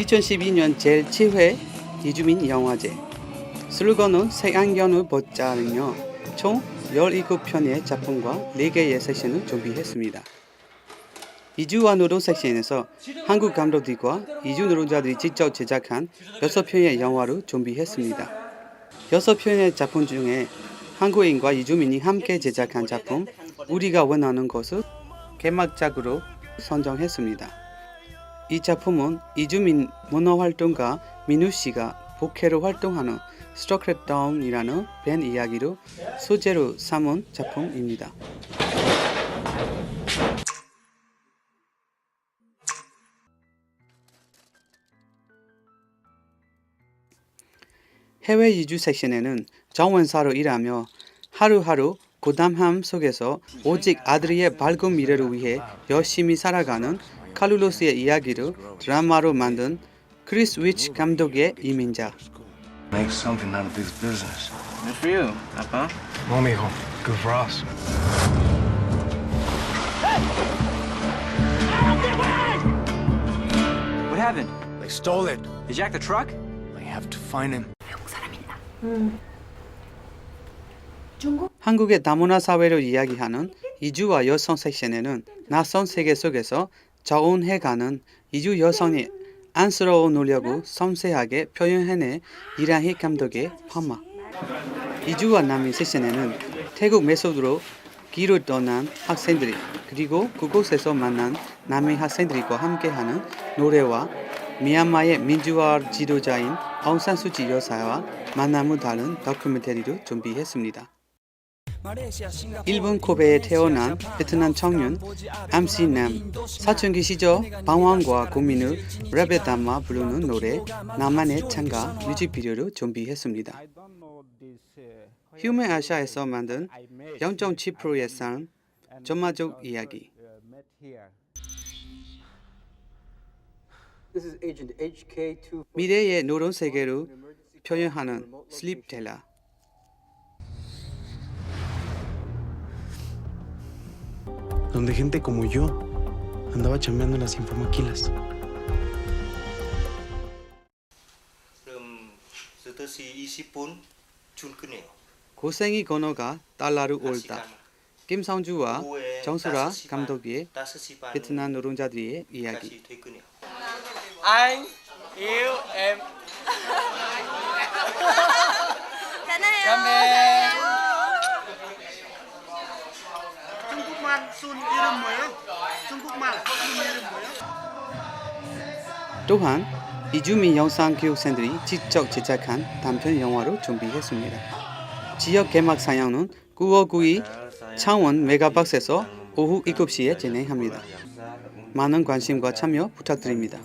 2012년 제7회 이주민 영화제 슬로건은 색안경을 벗자르며 총 17편의 작품과 4개의 섹션을 준비했습니다. 이주와 노동 섹션에서 한국 감독들과 이주 노동자들이 직접 제작한 6편의 영화를 준비했습니다. 6편의 작품 중에 한국인과 이주민이 함께 제작한 작품 우리가 원하는 것을 개막작으로 선정했습니다. 이 작품은 이주민 문화활동가 민우 씨가 복회로 활동하는 스토크랩다운이라는 밴 이야기로 소재로 삼은 작품입니다. 해외 이주 섹션에는 정원사로 일하며 하루하루 고담함 속에서 오직 아들의 밝은 미래를 위해 열심히 살아가는 칼룰로스의 이야기를 드라마로 만든 크리스 위치 감독의 이민자 Make something out of this business. Good for you, Papa. No, mijo. Good for us. What happened? They stole it. They jacked the truck? I have to find him. 한국의 다문화 사회를 이야기하는 이주와 여성 섹션에는 낯선 세계 속에서 저온해가는 이주 여성의 안쓰러운 노력을 섬세하게 표현해내 이라희 감독의 파마 이주와 남인 섹션에는 태국 메소드로 길을 떠난 학생들이 그리고 그곳에서 만난 남의 학생들과 함께하는 노래와 미얀마의 민주화 지도자인 아웅산수치 여사와 만남을 다룬 다큐멘터리를 준비했습니다. 일본 코베에 태어난 베트남 청년 암시남 사춘기 시절 방황과 고민을 랩에 담아 부르는 노래 나만의 창가 뮤직비디오를 준비했습니다. 휴먼 아시아에서 만든 0.7%의 삶 전마족 이야기 This is Agent HK2. 미래의 노론 세계를 표현하는 슬립 텔라 donde gente como yo andaba chambeando en las infomaquilas. 그럼 8시 20분 출근해요. 고생이 건어가 달러를 올다 오후에 정수라 5시 반, 감독의 5시 반 베트남 노동자들의 이야기 또한 이주민 영상 교육생들이 직접 제작한 단편 영화로 준비했습니다. 지역 개막 상영은 9월 9일 창원 메가박스에서 오후 7시에 진행합니다. 많은 관심과 참여 부탁드립니다.